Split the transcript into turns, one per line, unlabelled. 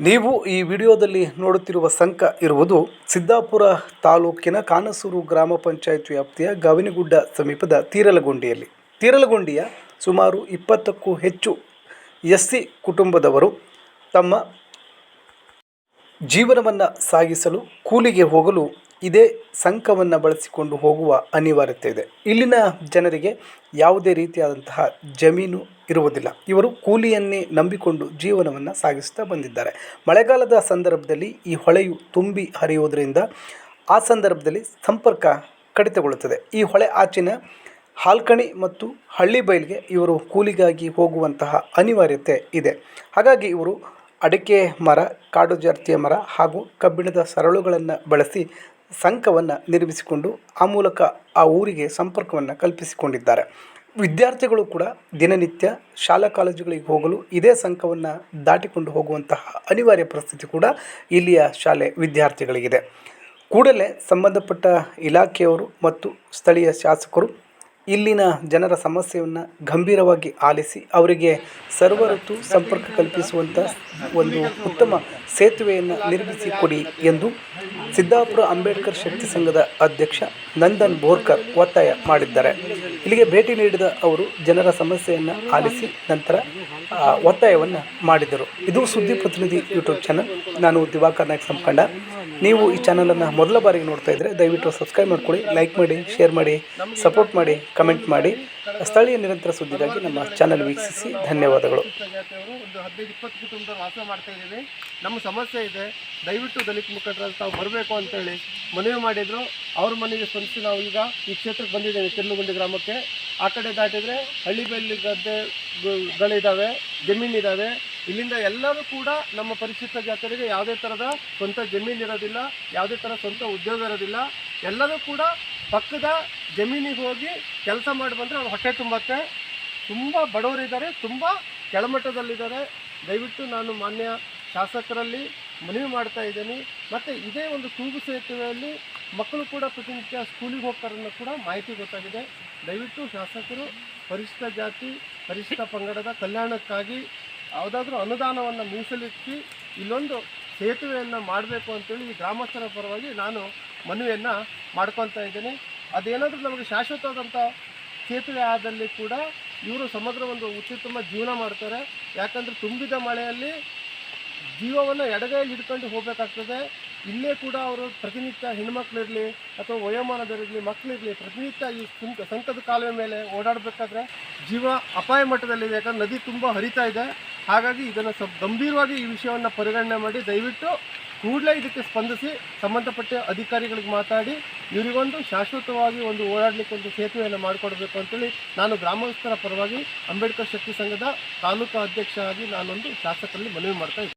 ನೀವು ಈ ವಿಡಿಯೋದಲ್ಲಿ ನೋಡುತ್ತಿರುವ ಸಂಕ ಇರುವುದು ಸಿದ್ದಾಪುರ ತಾಲೂಕಿನ ಕಾನಸೂರು ಗ್ರಾಮ ಪಂಚಾಯತ್ ವ್ಯಾಪ್ತಿಯ ಗವಿನಗುಡ್ಡ ಸಮೀಪದ ತೀರಲಗುಂಡಿಯಲ್ಲಿ. ತೀರಲಗುಂಡಿಯ ಸುಮಾರು ಇಪ್ಪತ್ತಕ್ಕೂ ಹೆಚ್ಚು ಎಸ್ ಸಿ ಕುಟುಂಬದವರು ತಮ್ಮ ಜೀವನವನ್ನು ಸಾಗಿಸಲು, ಕೂಲಿಗೆ ಹೋಗಲು ಇದೇ ಸಂಕವನ್ನು ಬಳಸಿಕೊಂಡು ಹೋಗುವ ಅನಿವಾರ್ಯತೆ ಇದೆ. ಇಲ್ಲಿನ ಜನರಿಗೆ ಯಾವುದೇ ರೀತಿಯಾದಂತಹ ಜಮೀನು ಇರುವುದಿಲ್ಲ. ಇವರು ಕೂಲಿಯನ್ನೇ ನಂಬಿಕೊಂಡು ಜೀವನವನ್ನು ಸಾಗಿಸ್ತಾ ಬಂದಿದ್ದಾರೆ. ಮಳೆಗಾಲದ ಸಂದರ್ಭದಲ್ಲಿ ಈ ಹೊಳೆಯು ತುಂಬಿ ಹರಿಯುವುದರಿಂದ ಆ ಸಂದರ್ಭದಲ್ಲಿ ಸಂಪರ್ಕ ಕಡಿತಗೊಳ್ಳುತ್ತದೆ. ಈ ಹೊಳೆ ಆಚಿನ ಹಾಲ್ಕಣಿ ಮತ್ತು ಹಳ್ಳಿ ಬಯಲಿಗೆ ಇವರು ಕೂಲಿಗಾಗಿ ಹೋಗುವಂತಹ ಅನಿವಾರ್ಯತೆ ಇದೆ. ಹಾಗಾಗಿ ಇವರು ಅಡಿಕೆ ಮರ, ಕಾಡು ಜಾತಿಯ ಮರ ಹಾಗೂ ಕಬ್ಬಿಣದ ಸರಳುಗಳನ್ನು ಬಳಸಿ ಸಂಕವನ್ನು ನಿರ್ಮಿಸಿಕೊಂಡು ಆ ಮೂಲಕ ಆ ಊರಿಗೆ ಸಂಪರ್ಕವನ್ನು ಕಲ್ಪಿಸಿಕೊಂಡಿದ್ದಾರೆ. ವಿದ್ಯಾರ್ಥಿಗಳು ಕೂಡ ದಿನನಿತ್ಯ ಶಾಲಾ ಕಾಲೇಜುಗಳಿಗೆ ಹೋಗಲು ಇದೇ ಸಂಕವನ್ನು ದಾಟಿಕೊಂಡು ಹೋಗುವಂತಹ ಅನಿವಾರ್ಯ ಪರಿಸ್ಥಿತಿ ಕೂಡ ಇಲ್ಲಿಯ ಶಾಲೆ ವಿದ್ಯಾರ್ಥಿಗಳಿಗಿದೆ. ಕೂಡಲೇ ಸಂಬಂಧಪಟ್ಟ ಇಲಾಖೆಯವರು ಮತ್ತು ಸ್ಥಳೀಯ ಶಾಸಕರು ಇಲ್ಲಿನ ಜನರ ಸಮಸ್ಯೆಯನ್ನು ಗಂಭೀರವಾಗಿ ಆಲಿಸಿ ಅವರಿಗೆ ಸರ್ವಋತು ಸಂಪರ್ಕ ಕಲ್ಪಿಸುವಂಥ ಒಂದು ಉತ್ತಮ ಸೇತುವೆಯನ್ನು ನಿರ್ಮಿಸಿ ಕೊಡಿ ಎಂದು ಸಿದ್ದಾಪುರ ಅಂಬೇಡ್ಕರ್ ಶಕ್ತಿ ಸಂಘದ ಅಧ್ಯಕ್ಷ ನಂದನ್ ಬೋರ್ಕರ್ ಒತ್ತಾಯ ಮಾಡಿದ್ದಾರೆ. ಇಲ್ಲಿಗೆ ಭೇಟಿ ನೀಡಿದ ಅವರು ಜನರ ಸಮಸ್ಯೆಯನ್ನು ಆಲಿಸಿ ನಂತರ ಒತ್ತಾಯವನ್ನು ಮಾಡಿದರು. ಇದು ಸುದ್ದಿ ಪ್ರತಿನಿಧಿ ಯೂಟ್ಯೂಬ್ ಚಾನಲ್. ನಾನು ದಿವಾಕರ್ ನಾಯಕ್ ಸಂಪಂಡ. ನೀವು ಈ ಚಾನಲನ್ನು ಮೊದಲ ಬಾರಿಗೆ ನೋಡ್ತಾ ಇದ್ದರೆ ದಯವಿಟ್ಟು ಸಬ್ಸ್ಕ್ರೈಬ್ ಮಾಡ್ಕೊಳ್ಳಿ ಲೈಕ್ ಮಾಡಿ ಶೇರ್ ಮಾಡಿ ಸಪೋರ್ಟ್ ಮಾಡಿ ಕಮೆಂಟ್ ಮಾಡಿ. ಸ್ಥಳೀಯ ನಿರಂತರ ಸುದ್ದಿಗಾಗಿ ನಮ್ಮ ಚಾನಲ್ ವೀಕ್ಷಿಸಿ, ಧನ್ಯವಾದಗಳು.
ಒಂದು ಹದಿನೈದು ಇಪ್ಪತ್ತು ವಾಸ ಮಾಡ್ತಾ ಇದ್ದೀವಿ ನಮ್ಮ ಸಮಸ್ಯೆ ಇದೆ. ದಯವಿಟ್ಟು ದಲಿತ ಮುಖಂಡರಲ್ಲಿ ತಾವು ಬರಬೇಕು ಅಂತೇಳಿ ಮನವಿ ಮಾಡಿದರು. ಅವ್ರ ಮನೆಗೆ ಸ್ಪಂದಿಸಿ ನಾವು ಈಗ ಈ ಕ್ಷೇತ್ರಕ್ಕೆ ಬಂದಿದ್ದೇವೆ, ತಿರ್ಲುಗುಂಡಿ ಗ್ರಾಮಕ್ಕೆ. ಆ ಕಡೆ ದಾಟಿದರೆ ಹಳ್ಳಿ ಗದ್ದೆಗಳಿದ್ದಾವೆ ಜಮೀನಿದ್ದಾವೆ ಇಲ್ಲಿಂದ ಎಲ್ಲರೂ ಕೂಡ ನಮ್ಮ ಪರಿಶಿಷ್ಟ ಜಾತಿಯರಿಗೆ ಯಾವುದೇ ಥರದ ಸ್ವಂತ ಜಮೀನು ಇರೋದಿಲ್ಲ, ಯಾವುದೇ ಥರ ಸ್ವಂತ ಉದ್ಯೋಗ ಇರೋದಿಲ್ಲ. ಎಲ್ಲರೂ ಕೂಡ ಪಕ್ಕದ ಜಮೀನಿಗೆ ಹೋಗಿ ಕೆಲಸ ಮಾಡಿ ಬಂದರೆ ಅವ್ರು ಹೊಟ್ಟೆ ತುಂಬತ್ತೆ. ತುಂಬ ಬಡವರಿದ್ದಾರೆ, ತುಂಬ ಕೆಳಮಟ್ಟದಲ್ಲಿದ್ದಾರೆ. ದಯವಿಟ್ಟು ನಾನು ಮಾನ್ಯ ಶಾಸಕರಲ್ಲಿ ಮನವಿ ಮಾಡ್ತಾ ಇದ್ದೀನಿ. ಮತ್ತು ಇದೇ ಒಂದು ತೂಗು ಸೇತುವೆಯಲ್ಲಿ ಮಕ್ಕಳು ಕೂಡ ಪ್ರತಿನಿತ್ಯ ಸ್ಕೂಲಿಗೆ ಹೋಗ್ತಾರೆ ಅನ್ನೋ ಕೂಡ ಮಾಹಿತಿ ಗೊತ್ತಾಗಿದೆ. ದಯವಿಟ್ಟು ಶಾಸಕರು, ಪರಿಶಿಷ್ಟ ಜಾತಿ, ಪರಿಶಿಷ್ಟ ಪಂಗಡದ ಕಲ್ಯಾಣಕ್ಕಾಗಿ ಯಾವುದಾದ್ರೂ ಅನುದಾನವನ್ನು ಮೀಸಲಿಟ್ಟು ಇಲ್ಲೊಂದು ಸೇತುವೆಯನ್ನು ಮಾಡಬೇಕು ಅಂತೇಳಿ ಈ ಗ್ರಾಮಸ್ಥರ ಪರವಾಗಿ ನಾನು ಮನವಿಯನ್ನು ಮಾಡ್ಕೊತಾ ಇದ್ದೀನಿ. ಅದೇನಾದರೂ ನಮಗೆ ಶಾಶ್ವತವಾದಂಥ ಸೇತುವೆ ಆದಲ್ಲಿ ಕೂಡ ಇವರು ಸಮಗ್ರ ಒಂದು ಉತ್ತಮ ಜೀವನ ಮಾಡ್ತಾರೆ. ಯಾಕಂದರೆ ತುಂಬಿದ ಮಳೆಯಲ್ಲಿ ಜೀವವನ್ನು ಎಡಗೈಯಲ್ಲಿ ಹಿಡ್ಕೊಂಡು ಹೋಗಬೇಕಾಗ್ತದೆ. ಇಲ್ಲೇ ಕೂಡ ಅವರು ಪ್ರತಿನಿತ್ಯ ಹೆಣ್ಮಕ್ಳಿರಲಿ ಅಥವಾ ವಯೋಮಾನದವರಿರಲಿ ಮಕ್ಕಳಿರಲಿ ಪ್ರತಿನಿತ್ಯ ಈ ಸುಂಕ, ಸಂಕದ ಕಾಲುವೆ ಮೇಲೆ ಓಡಾಡಬೇಕಾದ್ರೆ ಜೀವ ಅಪಾಯ ಮಟ್ಟದಲ್ಲಿದೆ. ಯಾಕಂದ್ರೆ ನದಿ ತುಂಬ ಹರಿತಾ ಇದೆ. ಹಾಗಾಗಿ ಇದನ್ನು ಸ್ವಲ್ಪ ಗಂಭೀರವಾಗಿ ಈ ವಿಷಯವನ್ನು ಪರಿಗಣನೆ ಮಾಡಿ ದಯವಿಟ್ಟು ಕೂಡಲೇ ಇದಕ್ಕೆ ಸ್ಪಂದಿಸಿ, ಸಂಬಂಧಪಟ್ಟ ಅಧಿಕಾರಿಗಳಿಗೆ ಮಾತಾಡಿ, ಇವರಿಗೊಂದು ಶಾಶ್ವತವಾಗಿ ಒಂದು ಓಡಾಡಲಿಕ್ಕೆ ಒಂದು ಸೇತುವೆಯನ್ನು ಮಾಡಿಕೊಡ್ಬೇಕು ಅಂತೇಳಿ ನಾನು ಗ್ರಾಮಸ್ಥರ ಪರವಾಗಿ ಅಂಬೇಡ್ಕರ್ ಶಕ್ತಿ ಸಂಘದ ತಾಲೂಕು ಅಧ್ಯಕ್ಷ ಆಗಿ ನಾನೊಂದು ಶಾಸಕರಲ್ಲಿ ಮನವಿ ಮಾಡ್ತಾ